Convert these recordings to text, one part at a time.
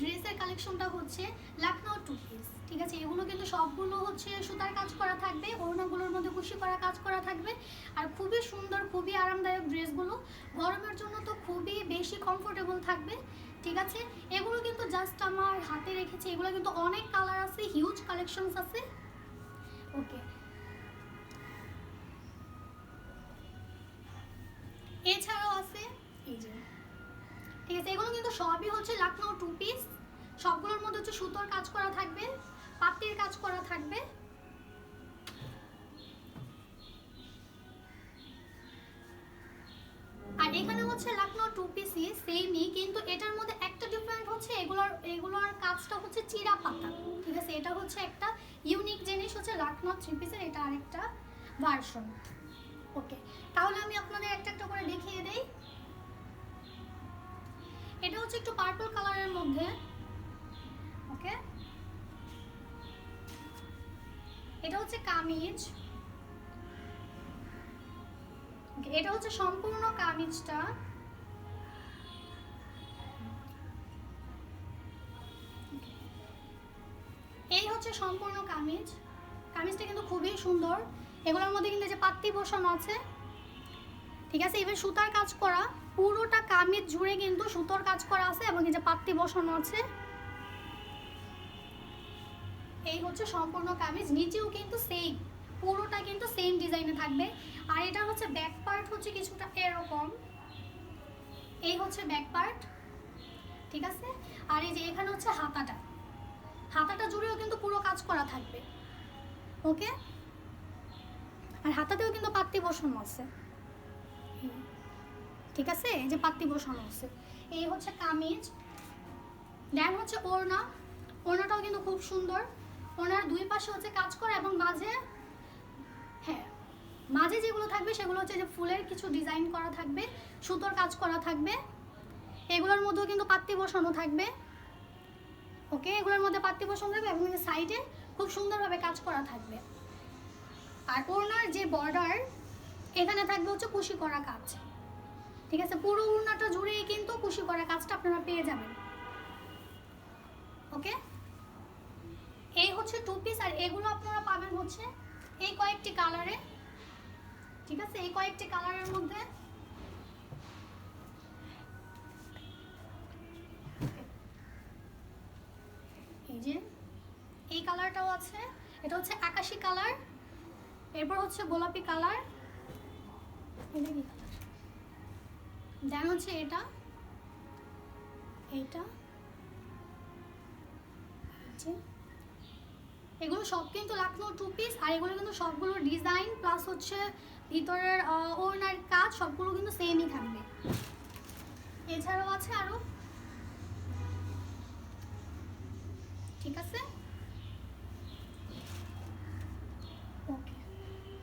ড্রেসের কালেকশনটা হচ্ছে লাখনৌ টু পিস ঠিক আছে? এগুলো কিন্তু সবগুলো হচ্ছে সুতার কাজ করা থাকবে, ওড়নাগুলোর মধ্যে কুশি করা কাজ করা থাকবে। আর খুবই সুন্দর, খুবই আরামদায়ক ড্রেসগুলো, গরমের জন্য তো খুবই বেশি কমফোর্টেবল থাকবে, ঠিক আছে? এগুলো কিন্তু জাস্ট আমার হাতে রেখেছি, এগুলো কিন্তু অনেক কালার আছে হিউজ কালেকশনস আছে। ওকে থাকবে? আর এখানে হচ্ছে লাখনৌ টু পিসই সেমই কিন্তু এটার মধ্যে একটা ডিফারেন্ট হচ্ছে, এগুলোর এগুলোর কাজটা হচ্ছে চিরা পাতা। ঠিক আছে, এটা হচ্ছে একটা ইউনিক জিনিস হচ্ছে লাখনৌ থ্রি পিসের এটা আরেকটা ভার্সন ওকে তাহলে আমি আপনাদের একটা একটা করে দেখিয়ে দেই। এটা হচ্ছে একটু পার্পল কালারের মধ্যে। ওকে হচ্ছে কামিজ। এটা হচ্ছে সম্পূর্ণ কামিজটা। এই হচ্ছে সম্পূর্ণ কামিজ। কামিজটা কিন্তু খুবই সুন্দর। এগুলোর মধ্যে কিন্তু যে পাত্তি বসানো আছে, ঠিক আছে? এবার সুতার কাজ করা, পুরোটা কামিজ জুড়ে কিন্তু সুতোর কাজ করা আছে এবং এই যে পাত্তি বসানো আছে। এই হচ্ছে সম্পূর্ণ কামিজ, নিচেও কিন্তু সেম পুরোটা কিন্তু সেম ডিজাইনে থাকবে। আর এটা হচ্ছে ব্যাক পার্ট হচ্ছে কিছুটা এরকম। এই হচ্ছে ব্যাক পার্ট ঠিক আছে? আর এই যে এখানে হচ্ছে হাতাটা। হাতাটা জুড়েও কিন্তু পুরো কাজ করা থাকবে। ওকে? আর হাতাতেও কিন্তু পাত্তি বসানো আছে। ঠিক আছে? এই যে পাত্তি বসানো আছে। এই হচ্ছে কামিজ। দেন হচ্ছে ওড়না। ওড়নাটাও কিন্তু খুব সুন্দর। ওনার দুই পাশে হচ্ছে কাজ করা এবং মাঝে হ্যাঁ মাঝে যেগুলো থাকবে সেগুলো হচ্ছে যে ফুলের কিছু ডিজাইন করা থাকবে, সুতোর কাজ করা থাকবে, এগুলোর মধ্যেও কিন্তু পাত্তি বসানো থাকবে, ওকে, এগুলোর মধ্যে পাত্তি বসানো থাকবে এবং সাইডে খুব সুন্দরভাবে কাজ করা থাকবে। আর ওড়নার যে বর্ডার এখানে থাকবে হচ্ছে কুশি করা কাজ। ঠিক আছে, পুরো ওড়নাটা জুড়েই কিন্তু কুশি করা কাজটা আপনারা পেয়ে যাবেন। ওকে? এই হচ্ছে টু পিস আর এগুলো আপনারা পাবেন হচ্ছে এই কয়েকটি কালারে ঠিক আছে? এই কয়েকটি কালারের মধ্যে। এই যে, এই কালারটাও আছে। এটা হচ্ছে আকাশি কালার এরপর হচ্ছে গোলাপি কালার দেন হচ্ছে এটা, এইটা এগুলো সব কিন্তু লাখনৌ টু পিস আর এগুলো কিন্তু সবগুলো ডিজাইন প্লাস হচ্ছে ভিতরের আহ, ওড়নার কাজ সবগুলো কিন্তু সেমই থাকবে। এছাড়াও আছে আরও। ঠিক আছে? ওকে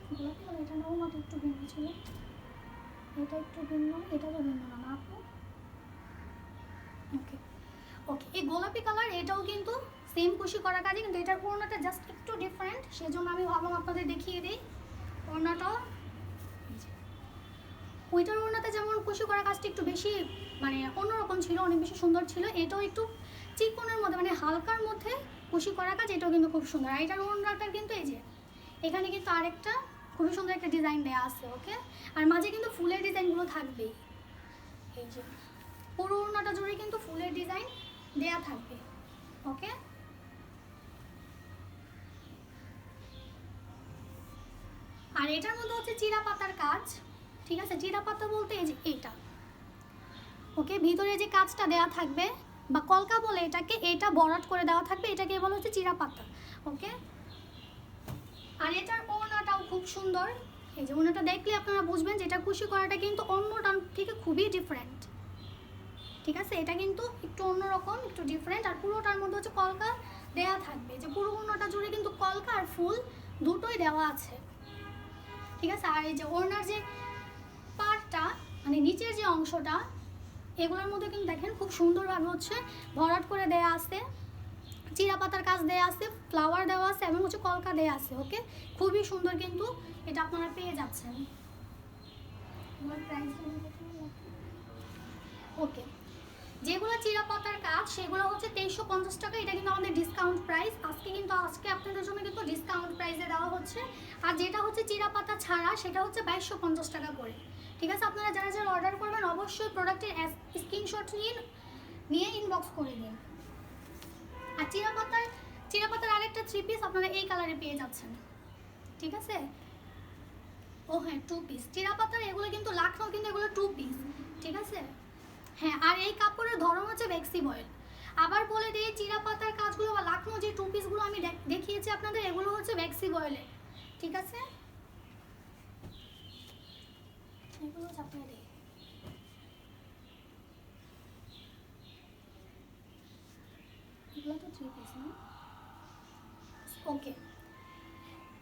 গোলাপি কালার এটা একটু ভিন্ন ছিল। এটা একটু ভিন্ন ভিন্ন ওকে ওকে এই গোলাপি কালার এটাও কিন্তু সেম কুশি করা কাজে, কিন্তু এটার ওড়নাটা জাস্ট একটু ডিফারেন্ট সেজন্য আমি ভাবলাম আপনাদের দেখিয়ে দিই ওড়নাটাও। ওইটার ওড়নাতে যেমন কুশি করা কাজটা একটু বেশি মানে অন্যরকম ছিল, অনেক বেশি সুন্দর ছিল, এটাও একটু চিকনের মধ্যে মানে হালকার মধ্যে কুশি করা কাজ, এটাও কিন্তু খুব সুন্দর। আর এটার ওড়নাটার কিন্তু এই যে, এখানে কিন্তু আরেকটা খুবই সুন্দর একটা ডিজাইন দেওয়া আছে ওকে আর মাঝে কিন্তু ফুলের ডিজাইনগুলো থাকবেই। এই যে, পুরো ওড়নাটা জুড়ে কিন্তু ফুলের ডিজাইন দেয়া থাকবে ওকে আর এটার মধ্যে হচ্ছে চিরা পাতার কাজ। ঠিক আছে? চিরা পাতা বলতে এই যে এটা। ওকে, ভিতরে যে কাজটা দেওয়া থাকবে, বা কলকা বলে এটাকে, এটা বরাট করে দেওয়া থাকবে, এটাকে বলা হচ্ছে চিরা পাতা। ওকে? আর এটার ওড়নাটাও খুব সুন্দর। এই যে ওড়নাটা দেখলে আপনারা বুঝবেন যে এটা কুশি করাটা কিন্তু অন্য টান থেকে খুবই ডিফারেন্ট ঠিক আছে? এটা কিন্তু একটু অন্যরকম, একটু ডিফারেন্ট আর পুরোটার মধ্যে হচ্ছে কলকা দেওয়া থাকবে। যে পুরো ওড়নাটা জুড়ে কিন্তু কলকা আর ফুল দুটোই দেওয়া আছে। ঠিক আছে? আর এই যে ওড়নার যে পার্টটা মানে নিচের যে অংশটা, এগুলোর মধ্যে কিন্তু দেখেন খুব সুন্দরভাবে হচ্ছে ভরাট করে দেয়া আছে। চিরা পাতার কাজ দেয়া আছে ফ্লাওয়ার দেওয়া আছে, এবং হচ্ছে কলকা দেয়া আছে ওকে খুবই সুন্দর কিন্তু এটা আপনারা পেয়ে যাচ্ছেন। ওকে যেগুলো চিরা পাতার কাজ, সেগুলো হচ্ছে তেইশশো পঞ্চাশ টাকা। এটা কিন্তু আমাদের ডিসকাউন্ট প্রাইস আজকে কিন্তু, আজকে আপনাদের জন্য কিন্তু ডিসকাউন্ট প্রাইসে দেওয়া হচ্ছে। আর যেটা হচ্ছে চিরা পাতা ছাড়া, সেটা হচ্ছে বাইশশো পঞ্চাশ টাকা করে। ঠিক আছে? আপনারা যারা যারা অর্ডার করবেন, অবশ্যই প্রোডাক্টের স্ক্রিনশট নিন নিয়ে ইনবক্স করে দিন। আর চিরা পাতার চিরা পাতার আরেকটা থ্রি পিস আপনারা এই কালারে পেয়ে যাচ্ছেন। ঠিক আছে? ও হ্যাঁ টু পিস চিরা পাতার এগুলো কিন্তু লাখনৌ কিন্তু এগুলো টু পিস ঠিক আছে? হ্যাঁ আর এই কাপড়ের ধরন হচ্ছে ভ্যাক্সি বয়েল আবার বলে দিই চিরা পাতার কাজগুলো বা লাখনৌ যে টু পিসগুলো আমি দেখ- দেখিয়েছি আপনাদের, এগুলো হচ্ছে ভ্যাক্সি বয়েলের ঠিক আছে? ওকে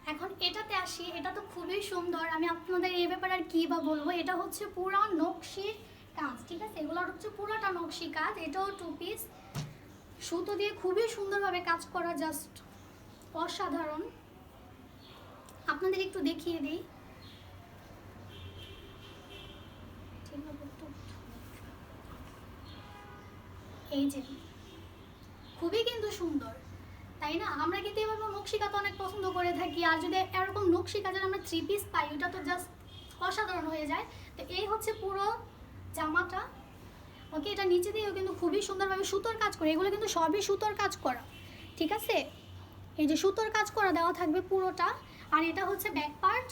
এখন এটাতে আসি, এটা তো খুবই সুন্দর। আমি আপনাদের এই ব্যাপারে আর কী বা বলব? এটা হচ্ছে পুরা নকশির কাজ, ঠিক আছে? এগুলো হচ্ছে পুরাটা নকশি কাজ, এটাও টু পিস সুতো দিয়ে খুবই সুন্দরভাবে কাজ করা জাস্ট অসাধারণ। আপনাদের একটু দেখিয়ে দিই। এই যে, খুবই কিন্তু সুন্দর, তাই না? আমরা কিন্তু এবার নকশি কাজ অনেক পছন্দ করে থাকি, আর যদি এরকম নকশি কাজের আমরা থ্রি পিস পাই, ওটা তো জাস্ট অসাধারণ হয়ে যায়। তো এই হচ্ছে পুরো জামাটা, ওকে, এটা নিচে দিয়েও কিন্তু খুবই সুন্দরভাবে সুতোর কাজ করে। এগুলো কিন্তু সবই সুতোর কাজ করা, ঠিক আছে? এই যে সুতোর কাজ করা দেওয়া থাকবে পুরোটা। আর এটা হচ্ছে ব্যাক পার্ট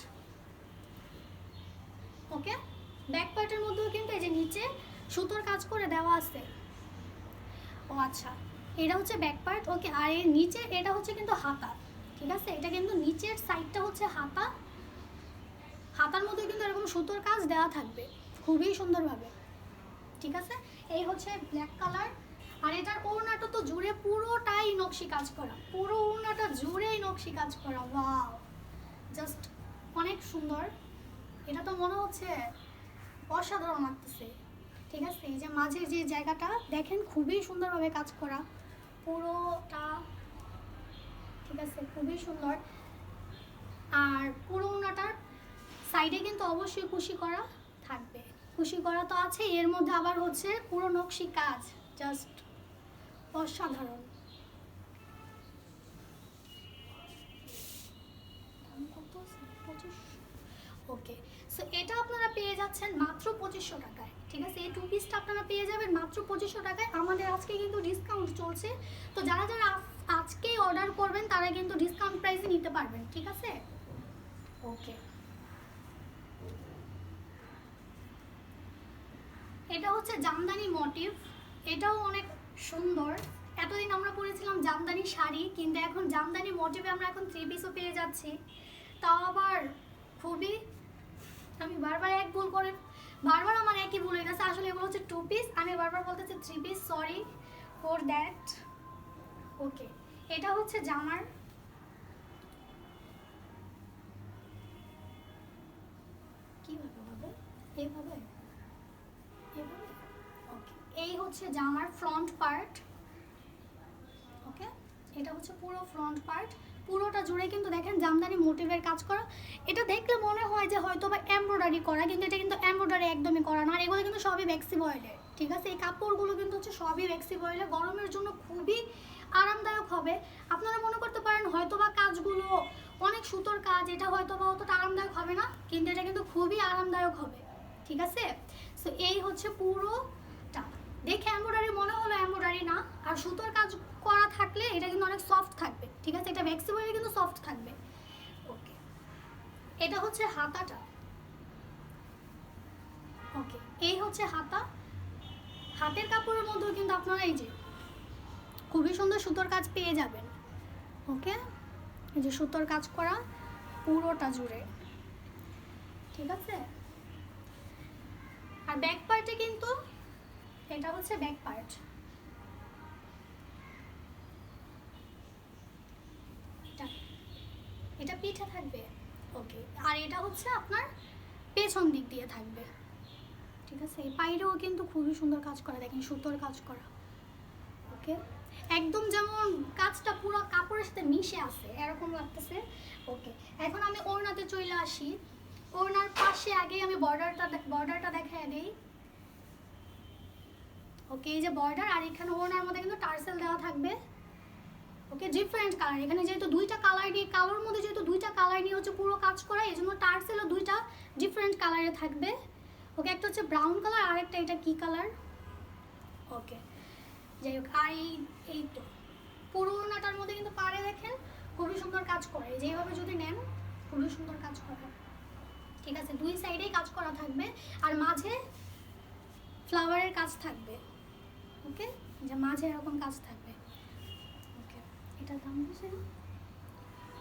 ওকে? ব্যাক পার্টের মধ্যেও কিন্তু এই যে নিচে সুতোর কাজ করে দেওয়া আছে। ও আচ্ছা। এটা হচ্ছে ব্যাক পার্ট ওকে? আর এর নিচে, এটা হচ্ছে কিন্তু হাতা, ঠিক আছে? এটা কিন্তু নিচের সাইডটা হচ্ছে হাতা। হাতার মধ্যে কিন্তু এরকম সুতোর কাজ দেওয়া থাকবে, খুবই সুন্দরভাবে। ঠিক আছে? এই হচ্ছে ব্ল্যাক কালার আর এটার ওড়নাটা তো জুড়ে পুরোটাই নকশি কাজ করা। পুরো ওড়নাটা জুড়েই নকশি কাজ করা। ওয়াও জাস্ট অনেক সুন্দর। এটা তো মনে হচ্ছে অসাধারণ লাগতেছে। ঠিক আছে? এই যে মাঝের যে জায়গাটা, দেখেন খুবই সুন্দরভাবে কাজ করা। পুরোটা, ঠিক আছে? খুবই সুন্দর। আর পুরো ওড়নাটার সাইডে কিন্তু অবশ্যই কুশি করা থাকবে। কুশি করা তো আছে, এর মধ্যে আবার হচ্ছে পুরো নকশি কাজ জাস্ট অসাধারণ। ওকে সো এটা আপনারা পেয়ে যাচ্ছেন মাত্র পঁচিশশো টাকায়, ঠিক আছে? এই টু পিসটা আপনারা পেয়ে যাবেন মাত্র পঁচিশশো টাকায়। আমাদের আজকে কিন্তু ডিসকাউন্ট চলছে। তো যারা যারা আজ- আজকেই অর্ডার করবেন, তারা কিন্তু ডিসকাউন্ট প্রাইসে নিতে পারবেন, ঠিক আছে? ওকে এটা হচ্ছে জামদানি মোটিভ এটাও অনেক সুন্দর। এতদিন আমরা পরেছিলাম জামদানি শাড়ি, কিন্তু এখন জামদানি মোটিভে আমরা এখন থ্রি পিসও পেয়ে যাচ্ছি। তাও আবার খুবই আমি বারবার এক ভুল করে বারবার আমার একই ভুল হয়ে গেছে। আসলে এগুলো হচ্ছে টু পিস আমি বারবার বলতেছি three piece sorry for that okay এটা হচ্ছে জামার কীভাবে হবে? এভাবে এই হচ্ছে জামার ফ্রন্ট পার্ট ওকে এটা হচ্ছে পুরো ফ্রন্ট পার্ট পুরোটা জুড়ে কিন্তু দেখেন জামদানি মোটিভের কাজ করা। এটা দেখলে মনে হয় যে হয়তো বা এমব্রয়ডারি করা, কিন্তু এটা কিন্তু এমব্রয়ডারি একদমই করা না, আর এগুলো কিন্তু সবই ভ্যাক্সি বয়েলের ঠিক আছে? এই কাপড়গুলো কিন্তু হচ্ছে সবই ভ্যাক্সি বয়েলের গরমের জন্য খুবই আরামদায়ক হবে। আপনারা মনে করতে পারেন হয়তো বা কাজগুলো অনেক সুতোর কাজ, এটা হয়তো বা অতটা আরামদায়ক হবে না, কিন্তু এটা কিন্তু খুবই আরামদায়ক হবে, ঠিক আছে? সো এই হচ্ছে পুরোটা দেখে এমব্রয়ডারি মনে হলো এমব্রয়ডারি না। আর সুতোর কাজ করা থাকলে এটা কিন্তু অনেক সফট থাকবে, ঠিক আছে? এটা ম্যাক্সিমামে কিন্তু সফট থাকবে। ওকে এটা হচ্ছে হাতাটা। ওকে এই হচ্ছে হাতা। হাতের কাপড়ের মধ্যেও কিন্তু আপনারা এই যে খুবই সুন্দর সুতোর কাজ পেয়ে যাবেন। ওকে এই যে সুতোর কাজ করা পুরোটা জুড়ে। ঠিক আছে? আর ব্যাক পার্টে কিন্তু এটা হচ্ছে ব্যাক পার্ট এটা পিঠে থাকবে। ওকে আর এটা হচ্ছে আপনার পেছন দিক দিয়ে থাকবে। ঠিক আছে? এই পাইরেও কিন্তু খুবই সুন্দর কাজ করা, দেখেন সুতোর কাজ করা। ওকে একদম যেমন কাজটা পুরো কাপড়ের সাথে মিশে আছে, এরকম লাগতেছে। ওকে এখন আমি ওড়নাতে চলে আসি। ওড়নার পাশে আগে আমি বর্ডারটা বর্ডারটা দেখাই ওকে এই যে বর্ডার আর এখানে ওনার মধ্যে কিন্তু টার্সেল দেওয়া থাকবে। ওকে ডিফারেন্ট কালার এখানে যেহেতু দুইটা কালার নিয়ে কালোর মধ্যে যেহেতু দুইটা কালার নিয়ে হচ্ছে পুরো কাজ করা, এই জন্য টার্সেলও দুইটা ডিফারেন্ট কালারে থাকবে। ওকে একটা হচ্ছে ব্রাউন কালার আর একটা এটা কী কালার ওকে, যাই হোক, আর এই এই তো। পুরো ওনাটার মধ্যে কিন্তু পাড়ে দেখেন, খুবই সুন্দর কাজ করে। যেভাবে যদি নেন, খুবই সুন্দর কাজ করা। ঠিক আছে, দুই সাইডেই কাজ করা থাকবে, আর মাঝে ফ্লাওয়ারের কাজ থাকবে। ওকে? যে মাঝে এরকম কাজ থাকবে। ওকে, এটা দাম না?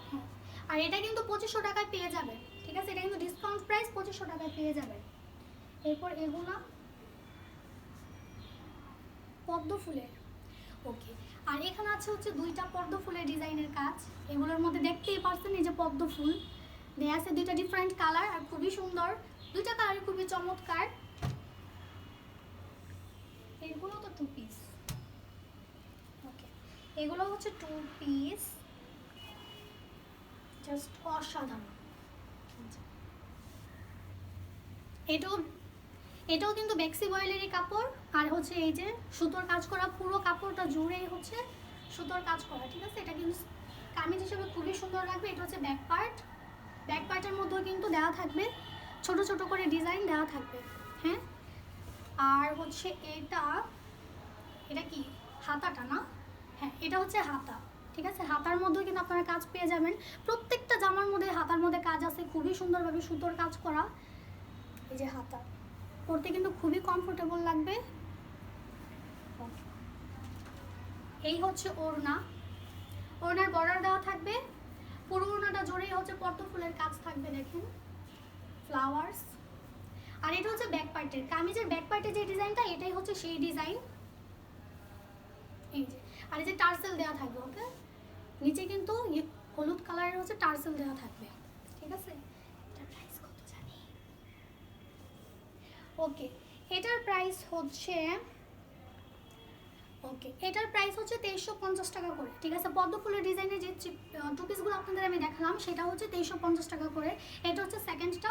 হ্যাঁ। আর এটা কিন্তু পঁচিশশো টাকায় পেয়ে যাবে, ঠিক আছে? এটা কিন্তু ডিসকাউন্ট প্রাইস পঁচিশশো টাকায় পেয়ে যাবে। এরপর এগুলা পদ্ম ফুলের। ওকে, আর এখানে আছে হচ্ছে দুইটা পদ্ম ফুলের ডিজাইনের কাজ। এগুলোর মধ্যে দেখতেই পারছেন এই যে পদ্ম ফুল। দেয়া আছে দুইটা ডিফারেন্ট কালার আর খুবই সুন্দর। দুইটা কালার খুবই চমৎকার। এগুলো তো টু পিস ওকে এগুলো হচ্ছে টু পিস জাস্ট অসাধারণ। এটাও এটাও কিন্তু বেক্সি বয়েলেরই কাপড়। আর হচ্ছে এই যে সুতোর কাজ করা পুরো কাপড়টা জুড়েই হচ্ছে সুতোর কাজ করা, ঠিক আছে? এটা কিন্তু কামিজ হিসেবে খুবই সুন্দর লাগবে। এটা হচ্ছে ব্যাক পার্ট ব্যাক পার্টের মধ্যেও কিন্তু দেওয়া থাকবে। ছোট ছোট করে ডিজাইন দেওয়া থাকবে। হ্যাঁ? আর হচ্ছে এটা এটা কি? হাতাটা না? হ্যাঁ এটা হচ্ছে হাতা, ঠিক আছে? হাতার মধ্যেও কিন্তু আপনারা কাজ পেয়ে যাবেন। প্রত্যেকটা জামার মধ্যে, হাতার মধ্যে কাজ আছে। খুবই সুন্দরভাবে সুতোর কাজ করা। এই যে হাতা, পরতে কিন্তু খুবই কমফোর্টেবল লাগবে। এই হচ্ছে ওড়না। ওড়নার বর্ডার দেওয়া থাকবে। পুরো ওড়নাটা জোরেই হচ্ছে পদ্ম ফুলের কাজ থাকবে, দেখেন। ফ্লাওয়ার্স আর এটা হচ্ছে ব্যাক পার্টের কামিজের ব্যাক পার্টের যে ডিজাইনটা এটাই হচ্ছে সেই ডিজাইন এই যে, আর এই যে টার্সেল দেওয়া থাকবে ওকে নিচে কিন্তু ইয়ে হলুদ কালারের হচ্ছে টার্সেল দেওয়া থাকবে, ঠিক আছে? ওকে এটার প্রাইস হচ্ছে ওকে এটার প্রাইস হচ্ছে তেইশশো পঞ্চাশ টাকা করে, ঠিক আছে? পদ্ম ফুলের ডিজাইনের যে টু পিসগুলো আপনাদের আমি দেখালাম, সেটা হচ্ছে তেইশশো পঞ্চাশ টাকা করে। এটা হচ্ছে সেকেন্ডটা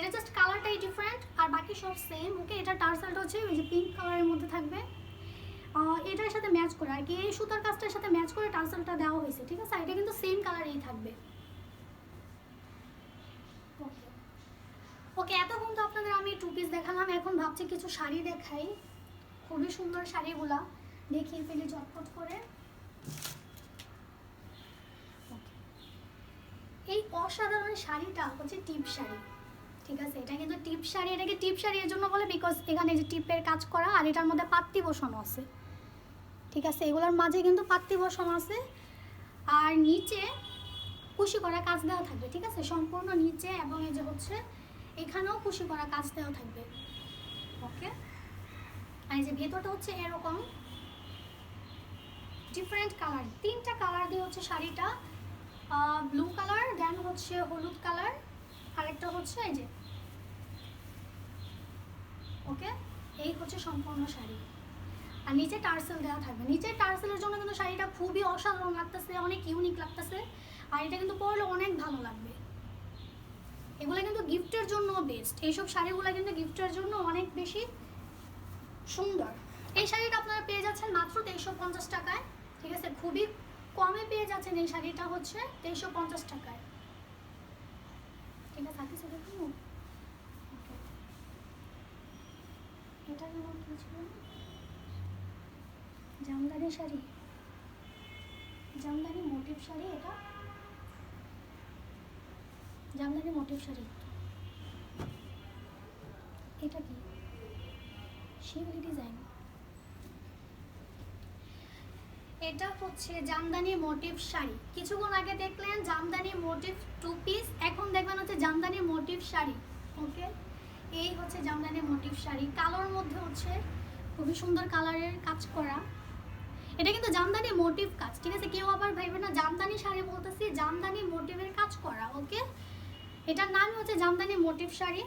এটা জাস্ট কালারটাই ডিফারেন্ট আর বাকি সব সেম ওকে এটা টার্সেলটা হচ্ছে ওই যে পিঙ্ক কালারের মধ্যে থাকবে। এটার সাথে ম্যাচ করে, আর কি এই সুতার কাজটার সাথে ম্যাচ করে টার্সেলটা দেওয়া হয়েছে, ঠিক আছে? এটা কিন্তু সেম কালারেই থাকবে। ওকে এতক্ষণ তো আপনাদের আমি টু পিস দেখালাম, এখন ভাবছি কিছু শাড়ি দেখাই। খুবই সুন্দর শাড়িগুলা, দেখিয়ে ফেলি ঝটপট করে. এই অসাধারণ শাড়িটা হচ্ছে টিপ শাড়ি। ঠিক আছে? এটা কিন্তু টিপ শাড়ি এটাকে টিপ শাড়ি এর জন্য বলে বিকজ এখানে যে টিপের কাজ করা আর এটার মধ্যে পাত্তি বসানো আছে। ঠিক আছে? এগুলোর মাঝে কিন্তু পাত্তি বসানো আছে। আর নিচে কুশি করা কাজ দেওয়া থাকবে, ঠিক আছে? সম্পূর্ণ নিচে এবং এই যে হচ্ছে, এখানেও কুশি করা কাজ দেওয়া থাকবে। ওকে আর এই যে ভেতরটা হচ্ছে এরকম। ডিফারেন্ট কালার তিনটা কালার দিয়ে হচ্ছে শাড়িটা ব্লু কালার দেন হচ্ছে হলুদ কালার আরেকটা হচ্ছে এই যে ওকে? এই হচ্ছে সম্পূর্ণ শাড়ি। আর নিচে টার্সেল দেওয়া থাকবে। নিচে টার্সেলের জন্য কিন্তু শাড়িটা খুবই অসাধারণ লাগতেছে, অনেক ইউনিক লাগতেছে। আর এটা কিন্তু পরলে অনেক ভালো লাগবে। এগুলো কিন্তু গিফটের জন্য বেস্ট এইসব শাড়িগুলো কিন্তু গিফটের জন্য অনেক বেশি সুন্দর। এই শাড়িটা আপনারা পেয়ে যাচ্ছেন মাত্র তেইশশো পঞ্চাশ টাকায়। ঠিক আছে? খুবই কমে পেয়ে যাচ্ছেন এই শাড়িটা হচ্ছে তেইশশো পঞ্চাশ টাকায়। ঠিক আছে থাকি সেটা কি এটা কেমন কি জামদানি শাড়ি? জামদানি মোটিভ শাড়ি এটা? জামদানি মোটিভ শাড়ি। এটা কি? শিউলি ডিজাইন। এটা হচ্ছে জামদানি মোটিভ শাড়ি। কিছুক্ষণ আগে দেখলেন জামদানি মোটিভ টু পিস এখন দেখবেন হচ্ছে জামদানি মোটিভ শাড়ি। ওকে এই হচ্ছে জামদানি মোটিভ শাড়ি। কালোর মধ্যে হচ্ছে খুবই সুন্দর কালারের কাজ করা। এটা কিন্তু জামদানি মোটিভ কাজ। ঠিক আছে, কেউ আবার ভাইবে না, জামদানি শাড়ি বলতেছি জামদানি মোটিভের কাজ করা, ওকে? এটার নামই হচ্ছে জামদানি মোটিভ শাড়ি।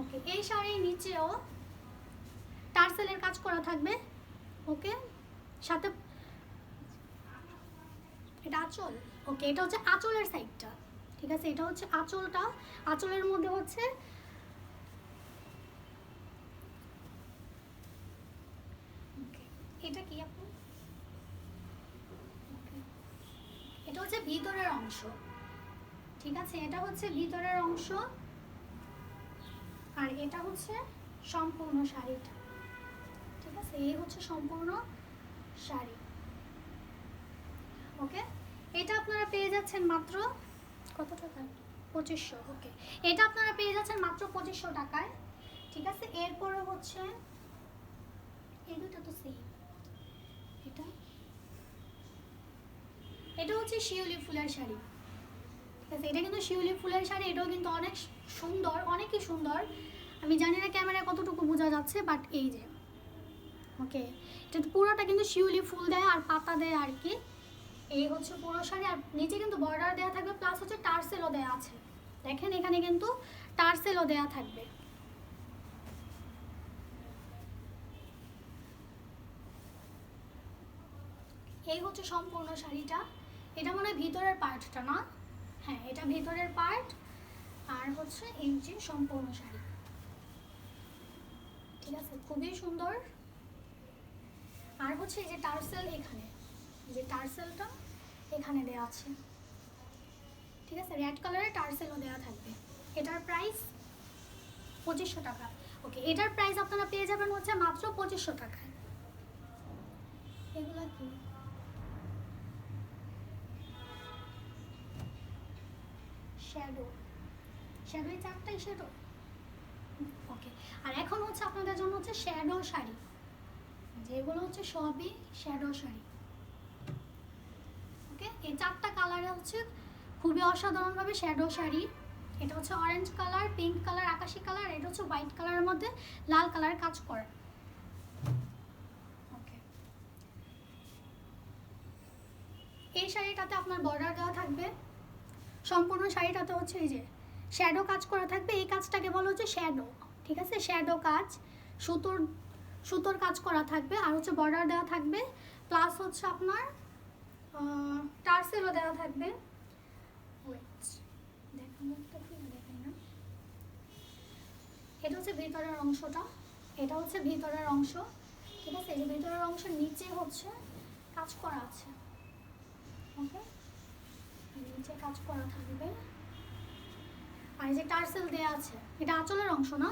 ওকে, এই শাড়ির নিচেও টার্সেলের কাজ করা থাকবে, ওকে? সাথে এটা আঁচল। ওকে, এটা হচ্ছে আঁচলের সাইডটা ঠিক আছে? এটা হচ্ছে আঁচলটা। আঁচলের মধ্যে হচ্ছে এটা কি আপু? এটা হচ্ছে ভিতরের অংশ। ঠিক আছে? এটা হচ্ছে ভিতরের অংশ। আর এটা হচ্ছে সম্পূর্ণ শাড়িটা ঠিক আছে? এই হচ্ছে সম্পূর্ণ শাড়ি ওকে এটা আপনারা পেয়ে যাচ্ছেন মাত্র কত টাকা পঁচিশশো ওকে এটা আপনারা পেয়ে যাচ্ছেন মাত্র পঁচিশশো টাকায়, ঠিক আছে? এরপরে হচ্ছে, এই দুটো তো সেম এটা? এটা হচ্ছে শিউলি ফুলের শাড়ি। ঠিক আছে? এটা কিন্তু শিউলি ফুলের শাড়ি, এটাও কিন্তু অনেক সুন্দর, অনেকই সুন্দর। আমি জানি না ক্যামেরায় কতটুকু বোঝা যাচ্ছে বাট এই যে ওকে এটা পুরোটা কিন্তু শিউলি ফুল দেয় আর পাতা দেয় আর কি। এই হচ্ছে পুরো শাড়ি, আর নিচে কিন্তু বর্ডার দেওয়া থাকবে প্লাস হচ্ছে টার্সেলও দেওয়া আছে। দেখেন, এখানে কিন্তু টার্সেলও দেওয়া থাকবে। এই হচ্ছে সম্পূর্ণ শাড়িটা। এটা মনে হয় ভিতরের পার্টটা না? হ্যাঁ এটা ভিতরের পার্ট, আর হচ্ছে এই যে সম্পূর্ণ শাড়ি। ঠিক আছে, খুবই সুন্দর। আর হচ্ছে এই যে টার্সেল এখানে, যে টার্সেলটা এখানে দেওয়া আছে। ঠিক আছে রেড কালারের টার্সেলও দেওয়া থাকবে। এটার প্রাইস পঁচিশশো টাকা। ওকে এটার প্রাইস আপনারা পেয়ে যাবেন হচ্ছে মাত্র পঁচিশশো টাকায়। এগুলো কি? শ্যাডো শ্যাডো এই চারটাই শ্যাডো ওকে আর এখন হচ্ছে আপনাদের জন্য হচ্ছে শ্যাডো শাড়ি। যেগুলো হচ্ছে সবই শ্যাডো শাড়ি। ওকে এই চারটা কালারে হচ্ছে খুবই অসাধারণভাবে শ্যাডো শাড়ি। এটা হচ্ছে অরেঞ্জ কালার পিঙ্ক কালার আকাশি কালার এটা হচ্ছে হোয়াইট কালারের মধ্যে লাল কালার কাজ করে। এই শাড়িটাতে আপনার বর্ডার দেওয়া থাকবে। সম্পূর্ণ শাড়িটাতে হচ্ছে এই যে শ্যাডো কাজ করা থাকবে। এই কাজটাকে বলা হচ্ছে শ্যাডো ঠিক আছে? শ্যাডো কাজ। সুতোর সুতোর কাজ করা থাকবে। আর হচ্ছে বর্ডার দেওয়া থাকবে। প্লাস হচ্ছে আপনার টার্সেলও দেওয়া থাকবে। এটা হচ্ছে ভিতরের অংশটা। এটা হচ্ছে ভিতরের অংশ। ঠিক আছে, এই যে ভিতরের অংশের নিচে হচ্ছে কাজ করা আছে। ওকে নিচে কাজ করা থাকবে। আর এই যে টার্সেল দেওয়া আছে, এটা আঁচলের অংশ না?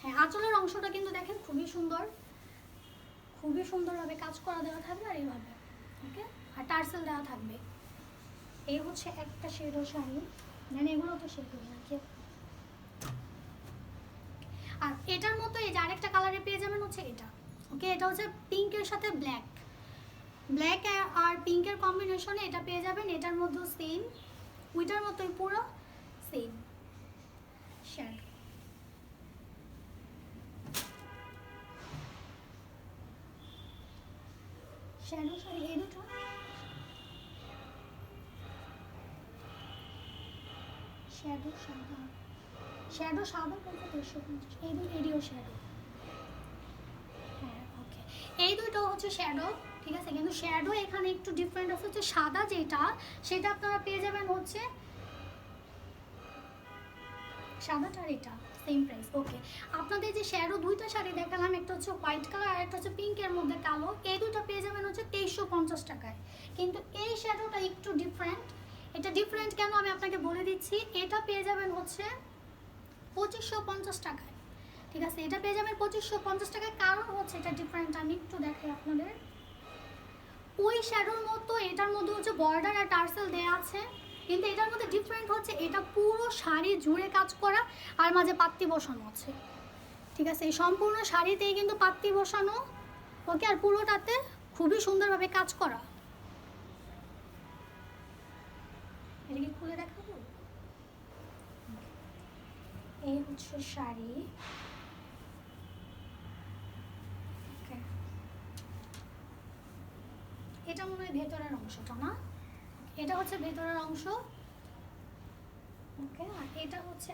হ্যাঁ আঁচলের অংশটা কিন্তু দেখেন খুবই সুন্দর। খুবই সুন্দরভাবে কাজ করা দেওয়া থাকবে আর এইভাবে। আর টার্সেল দেওয়া থাকবে। এই হচ্ছে একটা শেডো শাড়ি মানে এগুলো তো শেডো নাকি আর এটার মতো এই যে আরেকটা কালারে পেয়ে যাবেন হচ্ছে এটা। ওকে এটা হচ্ছে পিঙ্কের সাথে ব্ল্যাক ব্ল্যাক আর পিঙ্কের কম্বিনেশনে এটা পেয়ে যাবেন, এটার মধ্যেও সেম উইটার মতোই পুরো সেম শ্যাডো শ্যাডো শাড়ি এই দুটো? শ্যাডো সাদা শ্যাডো সাদা বলতে দেড়শো পঞ্চাশ এই দুটো এরিও শ্যাডো হ্যাঁ ওকে এই দুটো হচ্ছে শ্যাডো ঠিক আছে? কিন্তু শ্যাডো এখানে একটু ডিফারেন্ট আছে। হচ্ছে সাদা যেটা, সেটা আপনারা পেয়ে যাবেন হচ্ছে সাদাটা আর এটা সেম প্রাইস ওকে আপনাদের যে শ্যাডো দুইটা শাড়ি দেখালাম, একটা হচ্ছে হোয়াইট কালার আর একটা হচ্ছে পিঙ্কের মধ্যে কালো, এই দুটো পেয়ে যাবেন হচ্ছে তেইশশো পঞ্চাশ টাকায়। কিন্তু এই শ্যাডোটা একটু ডিফারেন্ট এটা ডিফারেন্ট কেন আমি আপনাকে বলে দিচ্ছি? এটা পেয়ে যাবেন হচ্ছে পঁচিশশো পঞ্চাশ টাকায়। ঠিক আছে? এটা পেয়ে যাবেন পঁচিশশো পঞ্চাশ টাকায়। কারণ হচ্ছে এটা ডিফারেন্ট আমি একটু দেখাই আপনাদের। ওই শ্যাডোর মতো, এটার মধ্যে হচ্ছে বর্ডার আর টার্সেল দেওয়া আছে। কিন্তু এটার মধ্যে ডিফারেন্ট হচ্ছে, এটা পুরো শাড়ি জুড়ে কাজ করা আর মাঝে পাত্তি বসানো আছে। ঠিক আছে? এই সম্পূর্ণ শাড়িতেই কিন্তু পাত্তি বসানো। ওকে? আর পুরোটাতে খুবই সুন্দরভাবে কাজ করা। এটা কি খুলে দেখাবো? এই হচ্ছে শাড়ি. এটা মনে হয় ভেতরের অংশটা, না? এটা হচ্ছে ভেতরের অংশ। ওকে, আর এটা হচ্ছে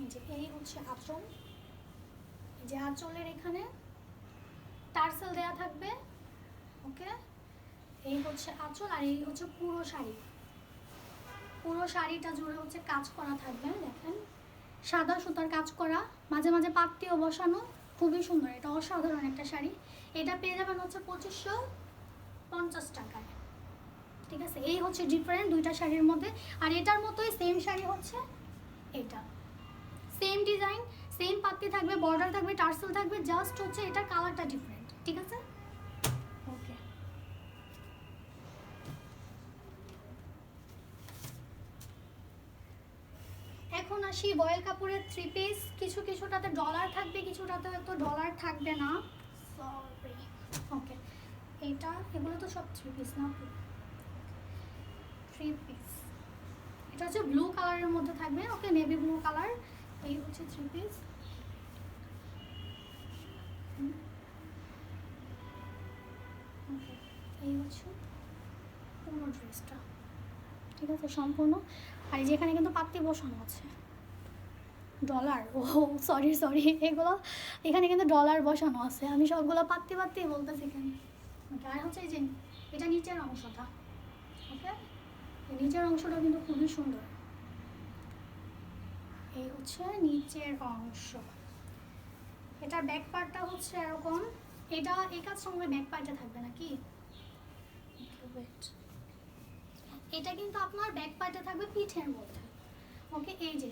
এই যে, এই হচ্ছে আঁচল। যে আঁচলের এখানে টার্সেল দেয়া থাকবে। ওকে এই হচ্ছে আঁচল আর এই হচ্ছে পুরো শাড়ি। পুরো শাড়িটা জুড়ে হচ্ছে কাজ করা থাকবে, দেখেন। সাদা সুতার কাজ করা, মাঝে মাঝে পাত্তিও বসানো, খুবই সুন্দর, এটা অসাধারণ একটা শাড়ি। এটা পেয়ে যাবেন হচ্ছে পঁচিশশো পঞ্চাশ টাকায়। ঠিক আছে, এই হচ্ছে ডিফারেন্ট দুইটা শাড়ির মধ্যে, আর এটার মতোই সেম শাড়ি হচ্ছে এটা। সেম ডিজাইন সেম পাত্তি থাকবে বর্ডার থাকবে, টার্সেল থাকবে জাস্ট হচ্ছে এটার কালারটা ডিফারেন্ট ঠিক আছে? আসি বয়েল কাপড়ের থ্রি পিস কিছু কিছুটাতে ডলার থাকবে কিছুটাতে হয়তো ডলার থাকবে না। সরি ওকে এটা এগুলো তো সব থ্রি পিস না? থ্রি পিস এটা হচ্ছে ব্লু কালারের মধ্যে থাকবে। ওকে নেভি ব্লু কালার এই হচ্ছে থ্রি পিস এই হচ্ছে পুরো ড্রেসটা ঠিক আছে সম্পূর্ণ। আর যেখানে কিন্তু পাত্তি বসানো আছে। ডলার ও সরি সরি এগুলো এখানে কিন্তু ডলার বসানো আছে। আমি সবগুলো পাত্তি পাত্তি বলতেছি ওকে আর হচ্ছে এই যে, এটা নিচের অংশটা ওকে নিচের অংশটা কিন্তু খুবই সুন্দর। এই হচ্ছে নিচের অংশ। এটার ব্যাক পার্টটা হচ্ছে এরকম। এটা এই কাজ সঙ্গে ব্যাক পার্টে থাকবে নাকি? এটা কিন্তু আপনার ব্যাক পার্টে থাকবে পিঠের মধ্যে। ওকে এই যে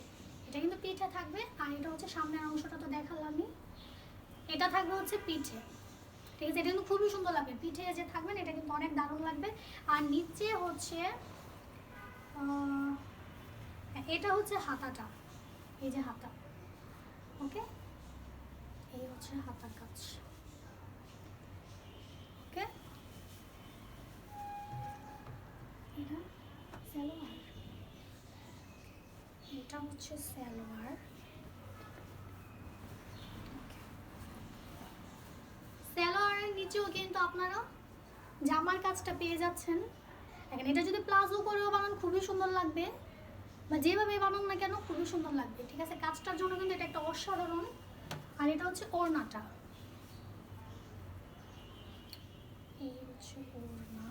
এটা কিন্তু পিঠে থাকবে, আর এটা হচ্ছে সামনের অংশটা তো দেখালামই। এটা থাকবে হচ্ছে পিঠে। ঠিক আছে, এটা কিন্তু খুবই সুন্দর লাগবে। পিঠে যে থাকবেন এটা কিন্তু অনেক দারুণ লাগবে। আর নিচে হচ্ছে এটা হচ্ছে হাতাটা। এই যে হাতা। ওকে? এই হচ্ছে হাতার কাজ। ওকে? এটা এটা হচ্ছে সালোয়ার। সালোয়ারের নিচেও কিন্তু আপনারা জামার কাজটা পেয়ে যাচ্ছেন। এখন এটা যদি প্লাজো করেও বানান, খুবই সুন্দর লাগবে। বা যেভাবে বানান না কেন, খুবই সুন্দর লাগবে, ঠিক আছে? কাজটার জন্য কিন্তু এটা একটা অসাধারণ। আর এটা হচ্ছে ওড়নাটা। এই হচ্ছে ওড়না।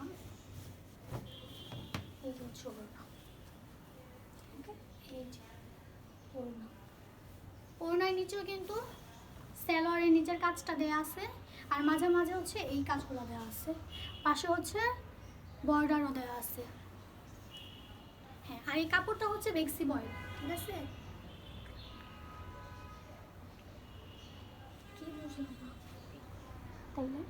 এই হচ্ছে ওড়না ওকে এই যে ওড়না ওড়নার নিচেও কিন্তু স্যালোয়ারের নিচের কাজটা দেয়া আছে, আর মাঝে মাঝে হচ্ছে এই কাজগুলো দেওয়া আছে। পাশে হচ্ছে বর্ডারও দেওয়া আছে। হ্যাঁ আর এই কাপড়টা হচ্ছে বেক্সি বয়, ঠিক আছে? কি বুঝলাম তাই না?